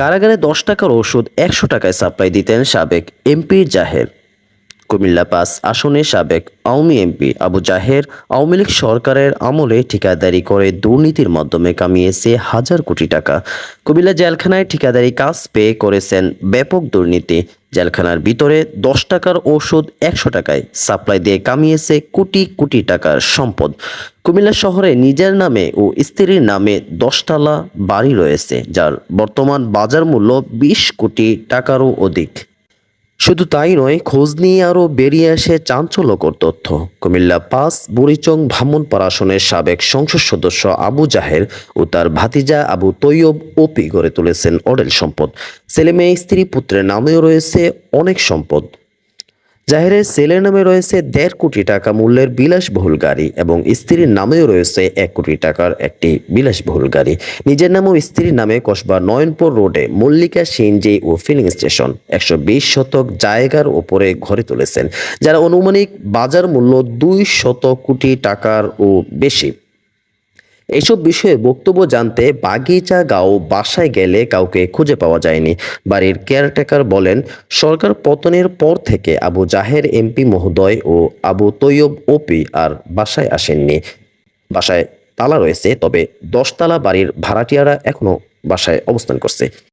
কারাগারে দশ টাকার ওষুধ একশো টাকায় সাপ্লাই দিতেন সাবেক এমপি জাহের। কুমিল্লা পাস আসনে সাবেক আওয়ামী এমপি আবু জাহের আওয়ামী লীগ সরকারের আমলে ঠিকাদারি করে দুর্নীতির মাধ্যমে কামিয়েছে হাজার কোটি টাকা। কুমিল্লা জেলখানায় ঠিকাদারি কাজ পেয়ে করেছেন ব্যাপক দুর্নীতি। জেলখানার ভিতরে দশ টাকার ওষুধ একশো টাকায় সাপ্লাই দিয়ে কামিয়েছে কোটি কোটি টাকার সম্পদ। কুমিল্লা শহরে নিজের নামে ও স্ত্রীর নামে দশতলা বাড়ি রয়েছে, যার বর্তমান বাজার মূল্য বিশ কোটি টাকারও অধিক। শুধু তাই নয়, খোঁজ নিয়ে আরও বেরিয়ে আসে চাঞ্চল্যকর তথ্য। কুমিল্লা পাস বুড়িচং ভামনপাড়া আসনের সাবেক সংসদ সদস্য আবু জাহের ও তার ভাতিজা আবু তৈয়ব ওপি গড়ে তুলেছেন অডেল সম্পদ। ছেলে মেয়ে স্ত্রী পুত্রের নামেও রয়েছে অনেক সম্পদ। জাহেরের ছেলের নামে রয়েছে দেড় কোটি টাকা মূল্যের বিলাসবহুল গাড়ি এবং স্ত্রীর নামেও রয়েছে এক কোটি টাকার একটি বিলাসবহুল গাড়ি। নিজের নাম ও স্ত্রীর নামে কসবা নয়নপুর রোডে মল্লিকা সিএনজি ও ফিলিং স্টেশন একশো বিশ শতক জায়গার ওপরে ঘরে তুলেছেন, যারা অনুমানিক বাজার মূল্য দুই শত কোটি টাকার ও বেশি। এসব বিষয়ে বক্তব্য জানতে বাগিচা গাও বাসায় গেলে কাউকে খুঁজে পাওয়া যায়নি। বাড়ির কেয়ারটেকার বলেন, সরকার পতনের পর থেকে আবু জাহের, এমপি মহোদয় ও আবু তৈয়ব, ওপি আর বাসায় আসেননি। বাসায় তালা রয়েছে, তবে দশতলা বাড়ির ভাড়াটিয়ারা এখনও বাসায় অবস্থান করছে।